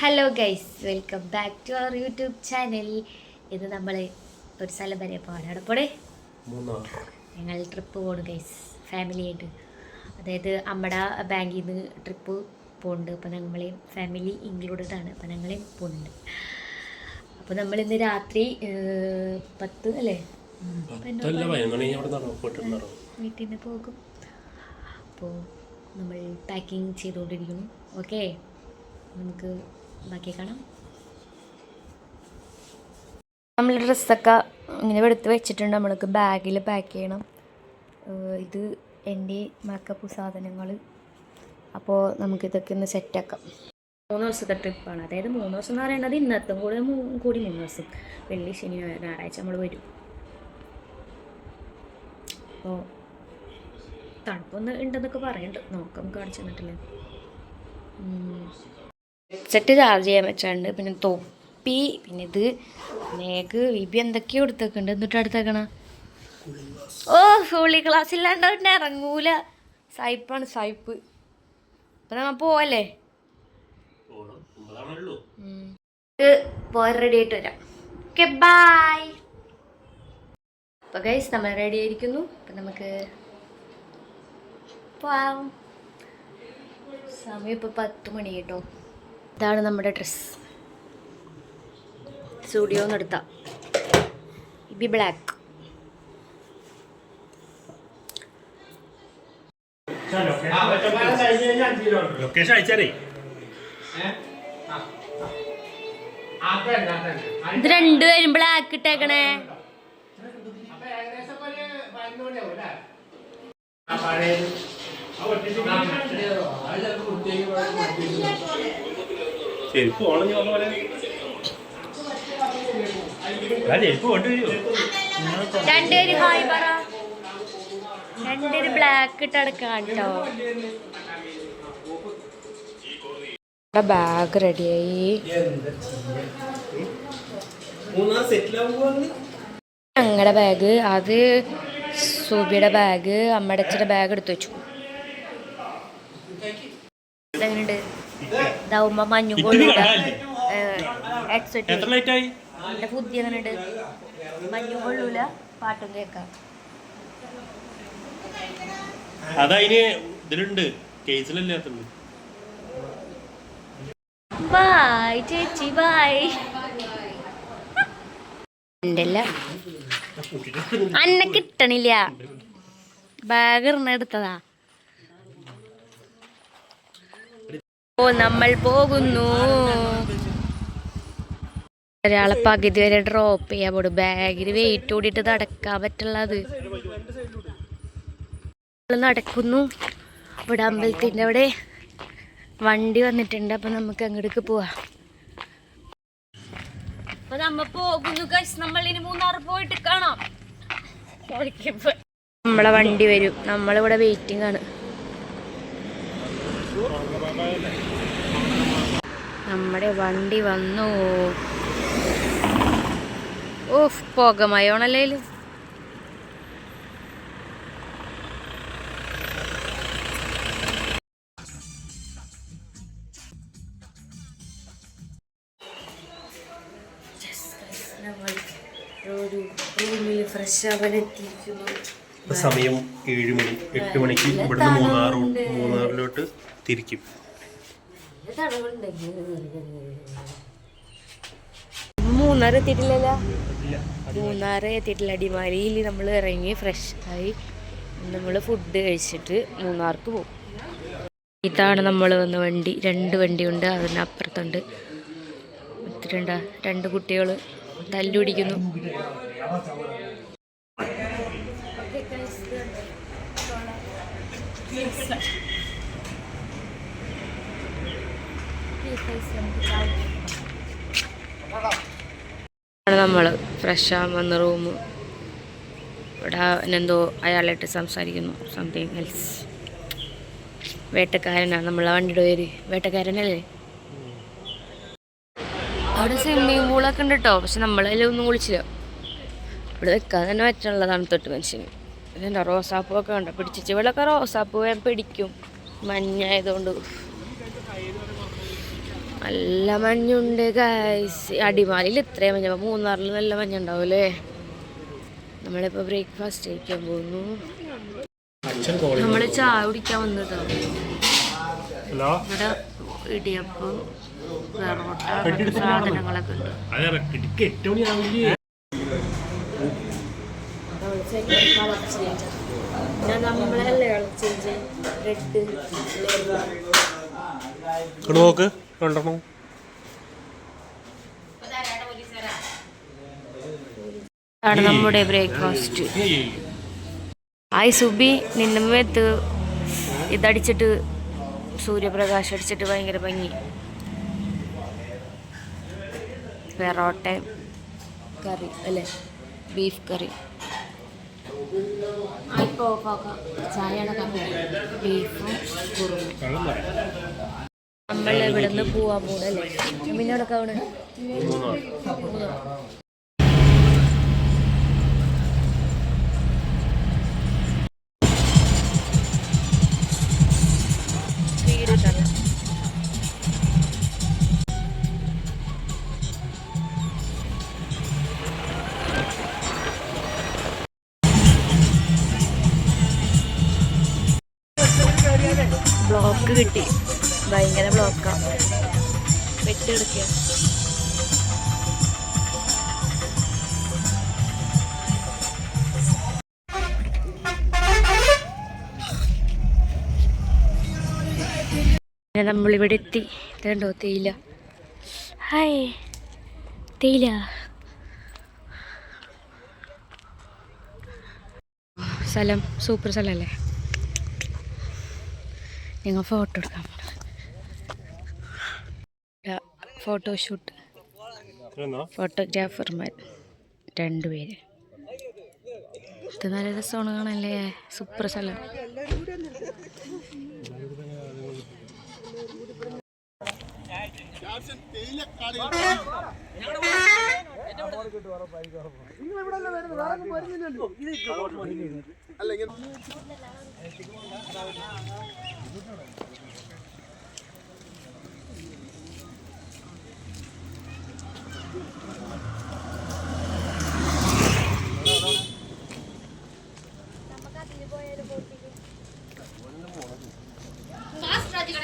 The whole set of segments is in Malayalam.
Hello guys welcome back to our YouTube channel ഇത് നമ്മൾ ഒരു സ്ഥലം വരെ പോകാനാണ് പോടെ? മൂന്നാർ ഞങ്ങൾ ട്രിപ്പ് പോകണം ഗൈസ് ഫാമിലി ആയിട്ട്. അതായത് നമ്മുടെ ബാങ്കിൽ നിന്ന് ട്രിപ്പ് പോകുന്നുണ്ട് അപ്പോൾ ഞങ്ങളെയും ഫാമിലി ഇൻക്ലൂഡഡ് ആണ്. അപ്പോൾ ഞങ്ങളെയും പോകുന്നുണ്ട് അപ്പോൾ നമ്മൾ ഇന്ന് രാത്രി പത്ത് അല്ലേ? അവിടെ വീട്ടിൽ നിന്ന് പോകും. അപ്പോൾ നമ്മൾ പാക്കിംഗ് ചെയ്തുകൊണ്ടിരിക്കുന്നു ഓക്കെ നമുക്ക് ബാക്കി കാണാം നമ്മൾ ഡ്രസ്സൊക്കെ ഇങ്ങനെ എടുത്ത് വെച്ചിട്ടുണ്ട്. നമ്മൾക്ക് ബാഗിൽ പാക്ക് ചെയ്യണം. ഇത് എന്റെ മേക്കപ്പ് സാധനങ്ങൾ അപ്പോൾ നമുക്കിതൊക്കെ ഒന്ന് സെറ്റാക്കാം മൂന്ന് ദിവസത്തെ ട്രിപ്പാണ് അതായത് മൂന്ന് ദിവസം എന്ന് പറയുന്നത് ഇന്നത്തെ കൂടെ കൂടി മൂന്ന് ദിവസം. വെള്ളി ശനി ഞായറാഴ്ച നമ്മൾ വരും. അപ്പോൾ തണുപ്പൊന്ന് ഉണ്ടെന്നൊക്കെ പറയുന്നുണ്ട് നോക്കാം കാണിച്ചു തന്നിട്ടില്ലേ? സെറ്റ് ചാർജ് ചെയ്യാൻ വെച്ചാണ്ട്. പിന്നെ തൊപ്പി പിന്നെ ഇത് മേക്ക് വിബി എന്തൊക്കെയോ എടുത്തേക്കുണ്ട്. എന്നിട്ട് അടുത്തേക്കണ ഓ ഹോളി ക്ലാസ് ഇല്ലാണ്ട് പിന്നെ ഇറങ്ങൂല. സൈപ്പാണ് സൈപ്പ് അപ്പം നമ്മ പോവല്ലേ? പോയി റെഡി ആയിട്ട് വരാം. ഓക്കെ ബൈ അപ്പോൾ ഗൈസ് നമ്മൾ റെഡി ആയിരിക്കുന്നു. അപ്പം നമുക്ക് പോവാം. സമയം ഇപ്പോൾ പത്ത് മണി കേട്ടോ. ഇതാണ് നമ്മുടെ ഡ്രസ്സ് സ്റ്റുഡിയോ എടുത്ത. ബി ബ്ലാക്ക് ലൊക്കേഷൻ അയച്ചാലേ? ഇത് രണ്ടുപേരും ബ്ലാക്ക് ഇട്ടേക്കണേ. ചെരുപ്പ് ഓണം ഞാൻ പോലെ ആ ചെരുപ്പ് കൊണ്ടുവരുമോ രണ്ടുപേരും ഹായ് പറ. രണ്ടുപേരും ബ്ലാക്ക് ഇട്ട് അടക്കാം കേട്ടോ ബാഗ് റെഡിയായി ഞങ്ങളുടെ ബാഗ് അത് സൂബിയുടെ ബാഗ് അമ്മടച്ചയുടെ ബാഗ് എടുത്തു വെച്ചു. ഇതെങ്ങനെയുണ്ട്? ഇതാവുമ്പോ മഞ്ഞും കൊള്ളൂല? ഹെഡ്സെറ്റ് എന്റെ ബുദ്ധി മഞ്ഞും കൊള്ളൂല. പാട്ടും കേൾക്കാം. അതതിന് ഇതിലുണ്ട്. കേസിലല്ലാത്തുള്ളൂ ബായ് ചേച്ചി ബായ് ഉണ്ടല്ല. അന്ന കിട്ടണില്ല. ബാഗ് ഇറന്നെടുത്തതാ ഓ നമ്മൾ പോകുന്നു. ഒരാളെ പകുതി വരെ ഡ്രോപ്പ് ചെയ്യാൻ പോടും ബാഗിൽ വെയിറ്റ് കൂടിയിട്ട് നടക്കാൻ പറ്റുള്ളത്. നടക്കുന്നു. ഇവിടെ അമ്പലത്തിന്റെ അവിടെ വണ്ടി വന്നിട്ടുണ്ട്. അപ്പം നമുക്ക് അങ്ങോട്ടേക്ക് പോവാം. അപ്പം നമ്മൾ പോകുന്നു നമ്മൾ ഇനി മൂന്നാർ പോയിട്ട് കാണാം. നമ്മളെ വണ്ടി വരും. നമ്മളിവിടെ വെയിറ്റിംഗ് ആണ്. നമ്മുടെ വണ്ടി വന്നു ഓഫ് പുകമയോണല്ലേ ഇതിൽ? ഒരു ഫ്രഷ് സമയം ഏഴ് മണി എട്ട് മണിക്ക് ഇവിടുന്ന് മൂന്നാർ മൂന്നാറിലോട്ട് തിരിക്കും മൂന്നാർ എത്തിയിട്ടില്ലല്ലോ? മൂന്നാർ എത്തിയിട്ടില്ല. അടിമാലിയിൽ നമ്മൾ ഇറങ്ങി ഫ്രഷ് ആയി നമ്മൾ ഫുഡ് കഴിച്ചിട്ട് മൂന്നാർക്ക് പോകും ഇതാണ് നമ്മൾ വന്ന വണ്ടി. രണ്ട് വണ്ടിയുണ്ട് അതിനപ്പുറത്തുണ്ട് എത്തിട്ടുണ്ടാ രണ്ട് കുട്ടികൾ തല്ലുപിടിക്കുന്നു ആണ് നമ്മൾ ഫ്രഷ് വന്ന റൂം ഇവിടെ എന്തോ അയാളായിട്ട് സംസാരിക്കുന്നു. സംതിങ് എൽസ് വേട്ടക്കാരനാണ് നമ്മളെ വണ്ടിയുടെ പേര് വേട്ടക്കാരനല്ലേ? അവിടെ സ്വിമ്മിങ് പൂളൊക്കെ ഉണ്ട് കേട്ടോ പക്ഷെ നമ്മളതിലൊന്നും കുളിച്ചില്ല. ഇവിടെ വെക്കാൻ തന്നെ പറ്റുള്ളതാണ് തൊട്ട് മനുഷ്യന്. ഇതെന്താ റോസാപ്പൂ ഒക്കെ ഉണ്ടോ പിടിച്ചിട്ട് ഇവിടെയൊക്കെ റോസാപ്പൂ പിടിക്കും. മഞ്ഞായതുകൊണ്ട്. നല്ല മഞ്ഞുണ്ട് ഗൈസ് അടിമാലിയിൽ ഇത്രയും മഞ്ഞ. മൂന്നാറിൽ നല്ല മഞ്ഞുണ്ടാവൂലേ നമ്മളിപ്പോൾ ബ്രേക്ക്ഫാസ്റ്റ് കഴിക്കാൻ പോകുന്നു. നമ്മൾ നമ്മൾ ചായ കുടിക്കാൻ വന്നതാണ് ഇവിടെ ഇടിയപ്പം അങ്ങനത്തെ സാധനങ്ങളൊക്കെ ഉണ്ട്. നമ്മളല്ലേ റെഡ് നോക്ക്. രണ്ടെണ്ണം. ആണ് നമ്മുടെ ബ്രേക്ക്ഫാസ്റ്റ് ആയി സുബി നിന്നുമേത്ത് ഇതടിച്ചിട്ട് സൂര്യപ്രകാശം അടിച്ചിട്ട് ഭയങ്കര ഭംഗി. പെറോട്ട കറി അല്ലേ? Beef curry. ഇപ്പോൾ ചായയുടെ കമ്മി ബീഫും കുറുമ. നമ്മൾ ഇവിടെ നിന്ന് പോവാൻ പോകണല്ലേ പിന്നോടൊക്കെ അവിടെ ബ്ലോക്ക് കിട്ടി. ഭയങ്കര ബ്ലോക്കാ വെട്ടിയെടുക്ക പിന്നെ നമ്മളിവിടെ എത്തി. ഇതുണ്ടോ തേയില? ഹായ്. തേയില. സ്ഥലം സൂപ്പർ സ്ഥലമല്ലേ നിങ്ങൾ ഫോട്ടോ എടുക്കാൻ ഫോട്ടോഷൂട്ട്. ഫോട്ടോഗ്രാഫർമാർ. രണ്ടുപേര് ഇത് നല്ല രസമാണ് കാണല്ലേ സൂപ്പർ സ്ഥലം.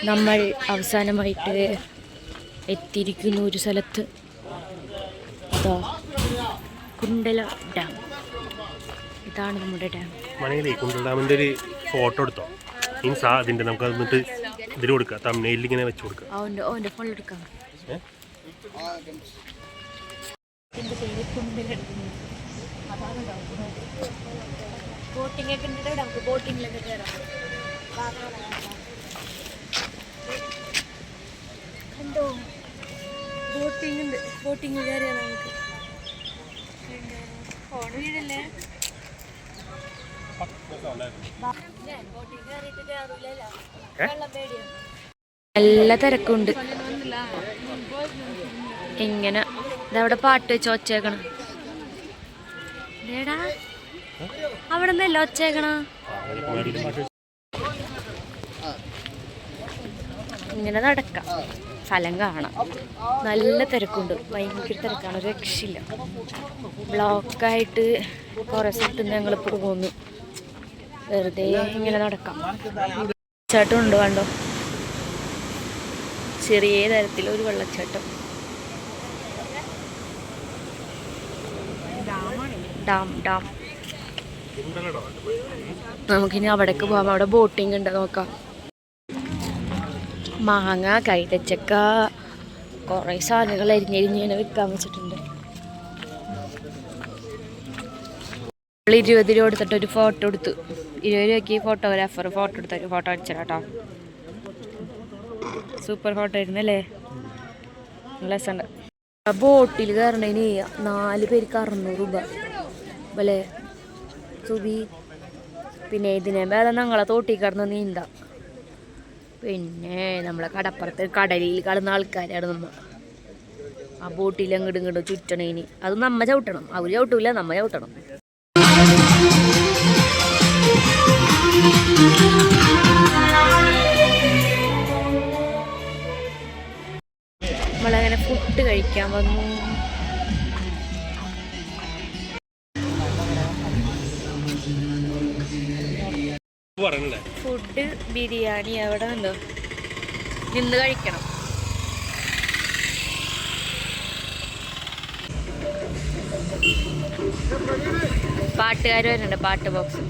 നമ്മൾ അവസാനമായിട്ട് എത്തിയിരിക്കുന്നു ഒരു സ്ഥലത്ത്. ഇതാ കുണ്ടല ഡാം. ഇതാണ് നമ്മുടെ ഡാം. മണിയിലേ കുണ്ടല ഡാമിന്റെ ഒരു ഫോട്ടോ എടുത്തോ? മീൻസ് ആ അതിന്റെ നമുക്ക് എന്നിട്ട് ഇതിൽ കൊടുക്കാം. തമിഴിൽ ഇങ്ങനെ വെച്ച് കൊടുക്കാം. അവന്റെ ഓന്റെ ഫോണിൽ എടുക്കാം. ഏ? ബോട്ടിംഗ് ഒക്കെ ഉണ്ട് നമുക്ക് ബോട്ടിങ്ങിലൊക്കെ കയറാം കണ്ടോ? ബോട്ടിംഗ് ഉണ്ട്. ബോട്ടിംഗ് കയറിയാ നമുക്ക്. ഫോൺ വീടല്ലേ നല്ല തിരക്കുണ്ട്. ഇങ്ങനെ ഇതവിടെ പാട്ട് വെച്ച് ഒച്ചേക്കണ അവിടെ നിന്നല്ല ഒച്ചേക്കണ ഇങ്ങനെ നടക്കാം. സ്ഥലം കാണാം. നല്ല തിരക്കുണ്ട്. ഭയങ്കര തിരക്കാണ്. രക്ഷയില്ല. ബ്ലോക്കായിട്ട് കുറേ സ്ഥലത്ത് നിന്ന് ഞങ്ങളിപ്പോൾ പോന്നു വെറുതെ ഇങ്ങനെ നടക്കാം. വെള്ളച്ചാട്ടം ഉണ്ട് കണ്ടോ? ചെറിയ തരത്തിൽ ഒരു വെള്ളച്ചാട്ടം. Dam dam. നമുക്കിനി അവിടേക്ക് പോവാം. അവിടെ ബോട്ടിംഗ് ഉണ്ട് നോക്കാം. മാങ്ങ കൈതച്ചക്ക കുറേ സാധനങ്ങൾ അരിഞ്ഞരിഞ്ഞിങ്ങനെ വിൽക്കാൻ വെച്ചിട്ടുണ്ട്. ഇരുപത് രൂപ എടുത്തിട്ട് ഒരു ഫോട്ടോ എടുത്തു. ഇരുപത് രൂപയ്ക്ക് ഫോട്ടോഗ്രാഫർ ഫോട്ടോ എടുത്ത ഫോട്ടോ അടിച്ചു കേട്ടോ സൂപ്പർ ഫോട്ടോ ആയിരുന്നല്ലേ നല്ല രസമുണ്ട്. ബോട്ടിൽ കയറണേന് നാല് പേർക്ക് അറുന്നൂറ് രൂപ. അല്ലേ സുബി പിന്നെ ഇതിനെ വേറെ ഞങ്ങളെ തോട്ടി കിടന്ന് നീന്താം. പിന്നെ നമ്മളെ കടപ്പുറത്ത് കടലിൽ കിടന്ന ആൾക്കാരാണ് നമ്മ. ആ ബോട്ടിൽ അങ്ങോട്ടും ഇങ്ങോട്ടും ചുറ്റണേന് അത് നമ്മ ചവിട്ടണം. അവർ ചവിട്ടൂല നമ്മ ചവിട്ടണം. നമ്മളങ്ങനെ ഫുഡ് കഴിക്കാൻ വന്നു. ഫുഡ് ബിരിയാണി അവിടെ ഉണ്ടോ നിന്ന് കഴിക്കണം. പാട്ടുകാർ വരുന്നുണ്ട് പാട്ട് ബോക്സ്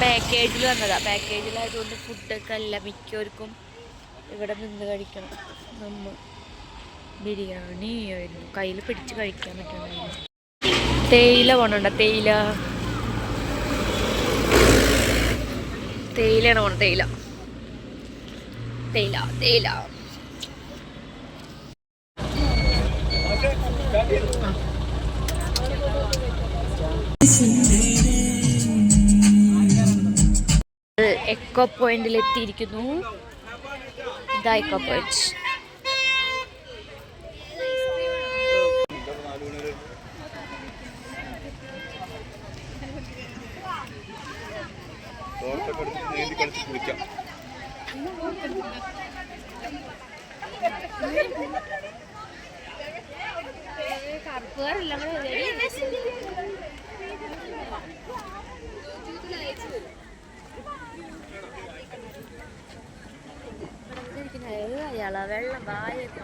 പാക്കേജിൽ വന്നതാ. പാക്കേജിലായതുകൊണ്ട് ഫുഡൊക്കെ അല്ല മിക്കവർക്കും ഇവിടെ നിന്ന് കഴിക്കണം. നമ്മ ബിരിയാണി ആയിരുന്നു കയ്യിൽ പിടിച്ച് കഴിക്കാൻ പറ്റുന്നുണ്ടായിരുന്നു തേയില പോണണ്ട തേയില. തേയിലയാണ് പോണ തേയില. തേയില തേയില. എക്കോ പോയിന്റിൽ എത്തിയിരിക്കുന്നു ഇതാ എക്കോ പോയിന്റ് അയാളാ? വെള്ളം വായൊക്കെ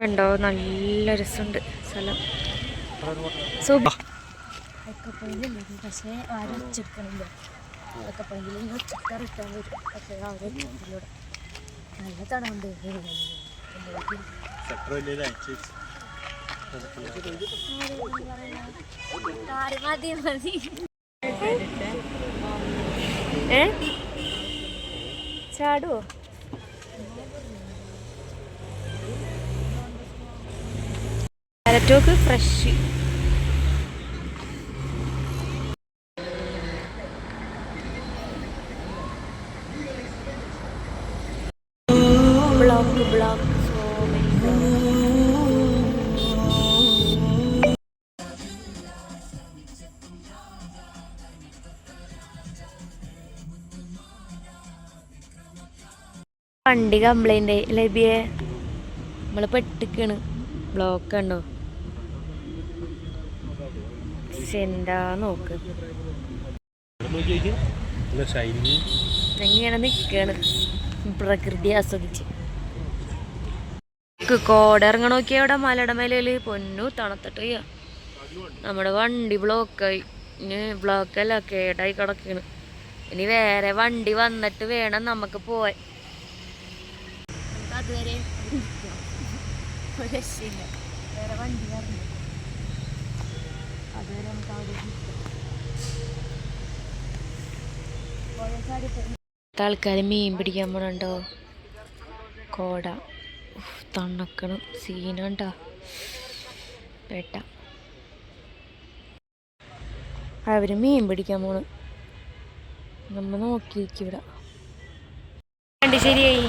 ഉണ്ടോ നല്ല രസമുണ്ട് സ്ഥലം. പക്ഷേ ആരും ചിക്കണില്ല പോയെങ്കിൽ ഉച്ചക്കറി ഇട്ടാൻ വരും. പക്ഷേ അവരെ നല്ല തണുണ്ട് മതി മതി ഏ ചാടുവോ? കാരറ്റോക്ക് ഫ്രഷ് ബ്ലോക്ക് ബ്ലോക്ക്. വണ്ടി കംപ്ലൈന്റ് ലബിയെ. നമ്മൾ പെട്ടിക്കാണ്. ബ്ലോക്ക് ഉണ്ടോ എന്താ നോക്ക്. ഇങ്ങനെ നിൽക്കാണ് പ്രകൃതി ആസ്വദിച്ച്. കോടിറങ്ങണ നോക്കിയാ അവിടെ മലയുടെ മേലേൽ പൊന്നു തണുത്തിട്ട് നമ്മുടെ വണ്ടി ബ്ലോക്കായി ഇനി ബ്ലോക്കല്ല കേടായി കിടക്കാണ്. ഇനി വേറെ വണ്ടി വന്നിട്ട് വേണം നമുക്ക് പോവാൻ. അതുവരെ ഒരു രക്ഷയില്ല വേറെ വണ്ടി അറിഞ്ഞു അതുവരെ നമുക്ക് അവിടെ ആൾക്കാർ മീൻ പിടിക്കാൻ പോണുണ്ടോ? കോട. തണുക്കണം. സീനുണ്ടോ? വേട്ട. അവർ മീൻ പിടിക്കാൻ പോണു. നമ്മ നോക്കിയിരിക്കും ഇവിടെ. ശരിയായി.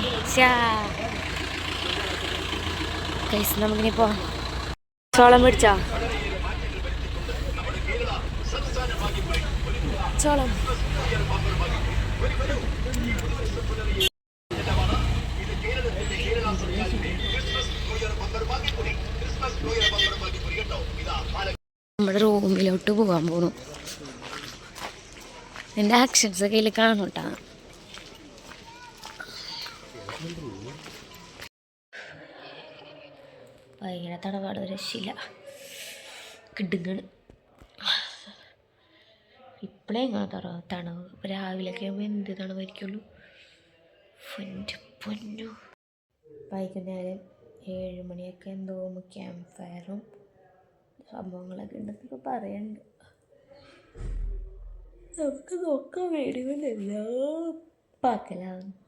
Guys, നമുക്കിനിപ്പോ ചോളം പിടിച്ചാ ചോളം. നമ്മുടെ റൂമിലോട്ട് പോകാൻ പോണു. എന്റെ ആക്ഷൻസ് കയ്യിൽ ഇതിൽ കാണും കേട്ടാ ഭയങ്കര തടവാട് രക്ഷയില്ല. കിടുങ്ങണ്. ഇപ്പോഴേ ഇങ്ങനെ തറ തണവ്. രാവിലെയൊക്കെ ആകുമ്പോൾ എന്ത് തണവായിരിക്കുള്ളൂ? പൊന്നു വൈകുന്നേരം ഏഴ് മണിയൊക്കെ എന്തോ ക്യാമ്പ് ഫയറും സംഭവങ്ങളൊക്കെ ഉണ്ടെന്നൊക്കെ പറയണ്ട്. നമുക്ക് നോക്കാൻ വേണ്ടി എല്ലാം പാക്കലാകുന്നു